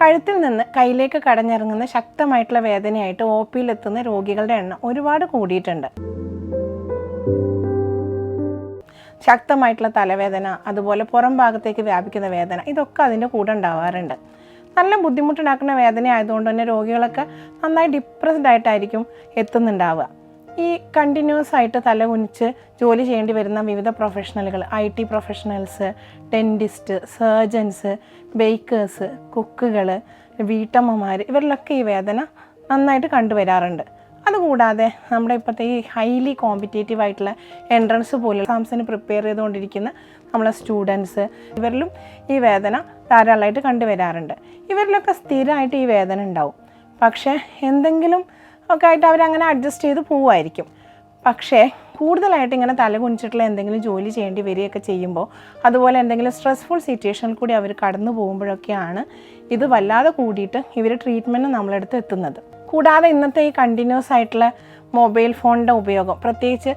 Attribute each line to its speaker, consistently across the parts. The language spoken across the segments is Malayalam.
Speaker 1: കഴുത്തിൽ നിന്ന് കയ്യിലേക്ക് കടഞ്ഞിറങ്ങുന്ന ശക്തമായിട്ടുള്ള വേദനയായിട്ട് ഒ പിയിലെത്തുന്ന രോഗികളുടെ എണ്ണം ഒരുപാട് കൂടിയിട്ടുണ്ട്. ശക്തമായിട്ടുള്ള തലവേദന അതുപോലെ പുറം ഭാഗത്തേക്ക് വ്യാപിക്കുന്ന വേദന ഇതൊക്കെ അതിന്റെ കൂടെ ഉണ്ടാവാറുണ്ട്. നല്ല ബുദ്ധിമുട്ടുണ്ടാക്കുന്ന വേദന ആയതുകൊണ്ട് തന്നെ രോഗികളൊക്കെ നന്നായി ഡിപ്രസ്ഡ് ആയിട്ടായിരിക്കും എത്തുന്നുണ്ടാവുക. ഈ കണ്ടിന്യൂസ് ആയിട്ട് തല കുനിച്ച് ജോലി ചെയ്യേണ്ടി വരുന്ന വിവിധ പ്രൊഫഷണലുകൾ I T professionals dentist surgeons bakers കുക്കുകൾ വീട്ടമ്മമാർ ഇവരിലൊക്കെ ഈ വേദന നന്നായിട്ട് കണ്ടുവരാറുണ്ട്. അതുകൂടാതെ നമ്മുടെ ഇപ്പോഴത്തെ ഈ ഹൈലി കോമ്പറ്റേറ്റീവ് ആയിട്ടുള്ള എൻട്രൻസ് പോലെ എക്സാംസിന് പ്രിപ്പയർ ചെയ്തുകൊണ്ടിരിക്കുന്ന നമ്മളെ സ്റ്റുഡൻസ് ഇവരിലും ഈ വേദന ധാരാളമായിട്ട് കണ്ടുവരാറുണ്ട്. ഇവരിലൊക്കെ സ്ഥിരമായിട്ട് ഈ വേദന ഉണ്ടാവും. പക്ഷേ എന്തെങ്കിലും ഒക്കെ ആയിട്ട് അവരങ്ങനെ അഡ്ജസ്റ്റ് ചെയ്ത് പോവുമായിരിക്കും പക്ഷേ കൂടുതലായിട്ട് ഇങ്ങനെ തല കുനിച്ചിട്ടുള്ള എന്തെങ്കിലും ജോലി ചെയ്യേണ്ടി വരികയൊക്കെ ചെയ്യുമ്പോൾ അതുപോലെ എന്തെങ്കിലും സ്ട്രെസ്ഫുൾ സിറ്റുവേഷനിൽ കൂടി അവർ കടന്നു പോകുമ്പോഴൊക്കെയാണ് ഇത് വല്ലാതെ കൂടിയിട്ട് ഇവർ ട്രീറ്റ്മെന്റ് നമ്മളെടുത്ത് എത്തുന്നത്. കൂടാതെ ഇന്നത്തെ ഈ കണ്ടിന്യൂസ് ആയിട്ടുള്ള മൊബൈൽ ഫോണിന്റെ ഉപയോഗം. പ്രത്യേകിച്ച്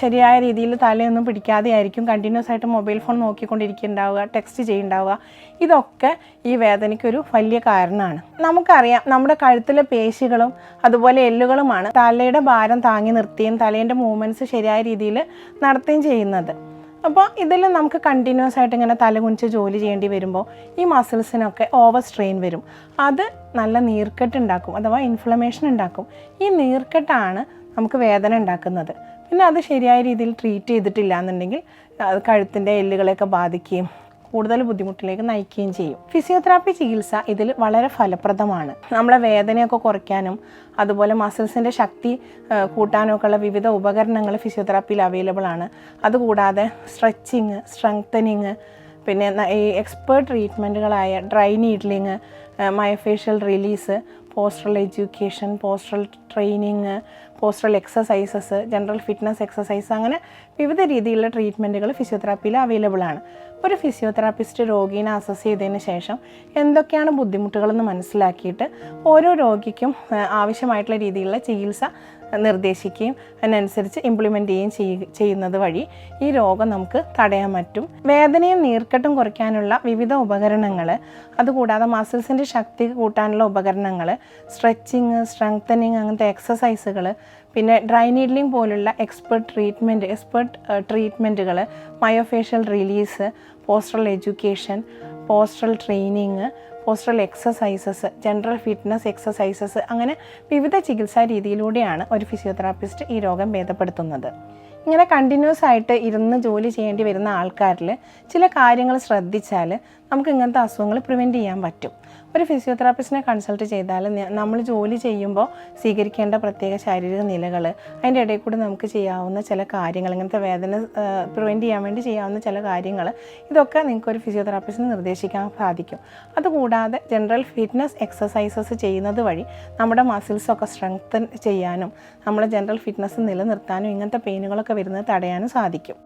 Speaker 1: ശരിയായ രീതിയിൽ തലയൊന്നും പിടിക്കാതെ ആയിരിക്കും കണ്ടിന്യൂസ് ആയിട്ട് മൊബൈൽ ഫോൺ നോക്കിക്കൊണ്ടിരിക്കുന്നുണ്ടാവുക ടെക്സ്റ്റ് ചെയ്യുന്നുണ്ടാവുക ഇതൊക്കെ ഈ വേദനയ്ക്കൊരു വലിയ കാരണമാണ്. നമുക്കറിയാം നമ്മുടെ കഴുത്തിലെ പേശികളും അതുപോലെ എല്ലുകളുമാണ് തലയുടെ ഭാരം താങ്ങി നിർത്തുകയും തലേന്റെ മൂവ്മെന്റ്സ് ശരിയായ രീതിയിൽ നടത്തുകയും ചെയ്യുന്നത്. അപ്പോൾ ഇതിൽ നമുക്ക് കണ്ടിന്യൂസ് ആയിട്ട് ഇങ്ങനെ തലകുനിച്ച് ജോലി ചെയ്യേണ്ടി വരുമ്പോൾ ഈ മസിൽസിനൊക്കെ ഓവർ സ്ട്രെയിൻ വരും. അത് നല്ല നീർക്കെട്ട് ഉണ്ടാക്കും അഥവാ ഇൻഫ്ലമേഷൻ ഉണ്ടാക്കും. ഈ നീർക്കെട്ടാണ് നമുക്ക് വേദന ഉണ്ടാക്കുന്നത്. പിന്നെ അത് ശരിയായ രീതിയിൽ ട്രീറ്റ് ചെയ്തിട്ടില്ല എന്നുണ്ടെങ്കിൽ കഴുത്തിന്റെ എല്ലുകളെയൊക്കെ ബാധിക്കുകയും കൂടുതൽ ബുദ്ധിമുട്ടിലേക്ക് നയിക്കുകയും ചെയ്യും. ഫിസിയോതെറാപ്പി ചികിത്സ ഇതിൽ വളരെ ഫലപ്രദമാണ്. നമ്മളെ വേദനയൊക്കെ കുറയ്ക്കാനും അതുപോലെ മസിൽസിന്റെ ശക്തി കൂട്ടാനും കൂട്ടാനൊക്കെ ഉള്ള വിവിധ ഉപകരണങ്ങൾ ഫിസിയോതെറാപ്പിയിൽ അവൈലബിൾ ആണ്. അതുകൂടാതെ സ്ട്രെച്ചിങ് സ്ട്രെങ്തനിങ് പിന്നെ ഈ expert ട്രീറ്റ്മെന്റുകളായ dry needling myofascial release postural education postural training postural exercises general fitness exercise അങ്ങനെ വിവിധ രീതിയിലുള്ള ട്രീറ്റ്മെന്റുകൾ ഫിസിയോതെറാപ്പിയിൽ അവൈലബിൾ ആണ്. ഒരു ഫിസിയോതെറാപ്പിസ്റ്റ് രോഗീനെ അസസ് ചെയ്തതിന് ശേഷം എന്തൊക്കെയാണ് ബുദ്ധിമുട്ടുകളെന്ന് മനസ്സിലാക്കിയിട്ട് ഓരോ രോഗിക്കും ആവശ്യമായിട്ടുള്ള രീതിയിലുള്ള ചികിത്സ നിർദ്ദേശിക്കുകയും അതിനനുസരിച്ച് ഇംപ്ലിമെന്റ് ചെയ്യുകയും ചെയ്യ- ചെയ്യുന്നത് വഴി ഈ രോഗം നമുക്ക് തടയാൻ പറ്റും. വേദനയും നീർക്കെട്ടും കുറയ്ക്കാനുള്ള വിവിധ ഉപകരണങ്ങൾ അതുകൂടാതെ മസിൽസിന്റെ ശക്തി കൂട്ടാനുള്ള ഉപകരണങ്ങൾ സ്ട്രെച്ചിങ് സ്ട്രെങ്തനിങ് അങ്ങനത്തെ എക്സസൈസുകൾ പിന്നെ ഡ്രൈ നീഡ്ലിംഗ് പോലുള്ള expert treatment expert ട്രീറ്റ്മെന്റുകൾ myofascial release postural education postural training postural exercises general fitness exercises അങ്ങനെ വിവിധ ചികിത്സാ രീതിയിലൂടെയാണ് ഒരു ഫിസിയോതെറാപ്പിസ്റ്റ് ഈ രോഗം ഭേദപ്പെടുത്തുന്നത്. ഇങ്ങനെ കണ്ടിന്യൂസ് ആയിട്ട് ഇരുന്ന് ജോലി ചെയ്യേണ്ടി വരുന്ന ആൾക്കാരിൽ ചില കാര്യങ്ങൾ ശ്രദ്ധിച്ചാൽ നമുക്ക് ഇങ്ങനത്തെ അസുഖങ്ങൾ പ്രിവെന്റ് ചെയ്യാൻ പറ്റും. ഒരു ഫിസിയോതെറാപ്പിസ്റ്റിനെ കൺസൾട്ട് ചെയ്താൽ നമ്മൾ ജോലി ചെയ്യുമ്പോൾ സ്വീകരിക്കേണ്ട പ്രത്യേക ശാരീരിക നിലകൾ അതിന്റെ ഇടയിൽ കൂടി നമുക്ക് ചെയ്യാവുന്ന ചില കാര്യങ്ങൾ ഇങ്ങനത്തെ വേദന പ്രിവെന്റ് ചെയ്യാൻ വേണ്ടി ചെയ്യാവുന്ന ചില കാര്യങ്ങൾ ഇതൊക്കെ നിങ്ങൾക്ക് ഒരു ഫിസിയോതെറാപ്പിസ്റ്റിന് നിർദ്ദേശിക്കാൻ സാധിക്കും. അതുകൂടാതെ ജനറൽ ഫിറ്റ്നസ് എക്സസൈസസ് ചെയ്യുന്നത് വഴി നമ്മുടെ മസിൽസൊക്കെ സ്ട്രെങ്തൻ ചെയ്യാനും നമ്മുടെ ജനറൽ ഫിറ്റ്നസ് നിലനിർത്താനും ഇങ്ങനത്തെ പെയിനുകളൊക്കെ വരുന്നത് തടയാനും സാധിക്കും.